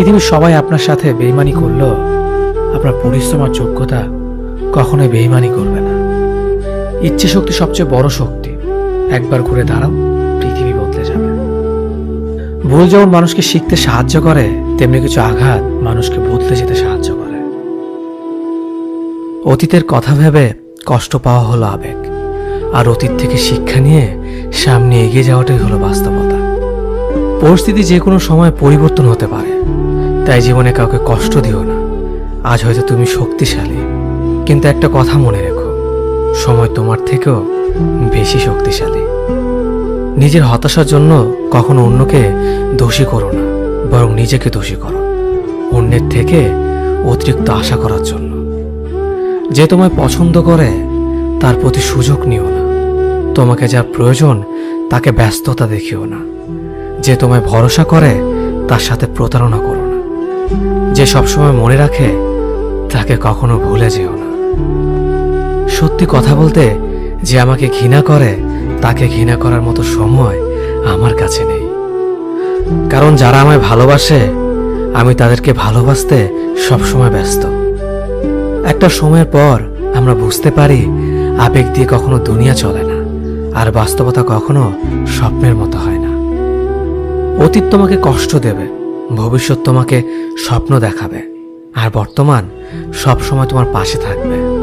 পৃথিবীর সবাই আপনার সাথে বেইমানি করলেও আপনার পরিশ্রম আর যোগ্যতা কখনোই বেইমানি করবে না। ইচ্ছে শক্তি সবচেয়ে বড় শক্তি। একবার ঘুরে দাঁড়াও, পৃথিবী বদলে যাবে। ভুল যেমন মানুষকে শিখতে সাহায্য করে, তেমনি কিছু আঘাত মানুষকে বদলে যেতে সাহায্য করে। অতীতের কথা ভেবে কষ্ট পাওয়া হলো আবেগ। আর অতীত থেকে শিক্ষা নিয়ে সামনে এগিয়ে যাওয়াটাই হলো বাস্তবতা। পরিস্থিতি যে কোনো সময় পরিবর্তন হতে পারে। তাই জীবনে কাউকে কষ্ট দিও না। আজ হয়তো তুমি শক্তিশালী। কিন্তু একটা কথা মনে রেখো। সময় তোমার থেকেও বেশি শক্তিশালী। নিজের হতাশার জন্য কখনো অন্যকে দোষী করো না। বরং নিজেকে দোষী করো। অন্যের থেকে অতিরিক্ত আশা করার জন্য। যে তোমায় পছন্দ করে, তার প্রতি সুযোগ নিও না। তোমাকে যা প্রয়োজন, তাকে ব্যস্ততা দেখিও না। যে তোমায় ভরসা করে, তার সাথে প্রতারণা করো না। যে সবসময় মনে রাখে, তাকে কখনো ভুলে যেও না। সত্যি কথা বলতে, যে আমাকে ঘৃণা করে, তাকে ঘৃণা করার মতো সময় আমার কাছে নেই। কারণ যারা আমায় ভালোবাসে, আমি তাদেরকে ভালোবাসতে সবসময় ব্যস্ত। একটা সময়ের পর আমরা বুঝতে পারি, আবেগ দিয়ে কখনো দুনিয়া চলে না, আর বাস্তবতা কখনো স্বপ্নের মতো হয় না। অতীত তোমাকে কষ্ট দেবে ভবিষ্যৎ তোমাকে স্বপ্ন দেখাবে আর বর্তমান সবসময় তোমার পাশে থাকবে।